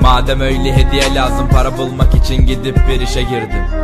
Madem öyle hediye lazım para bulmak için gidip bir işe girdim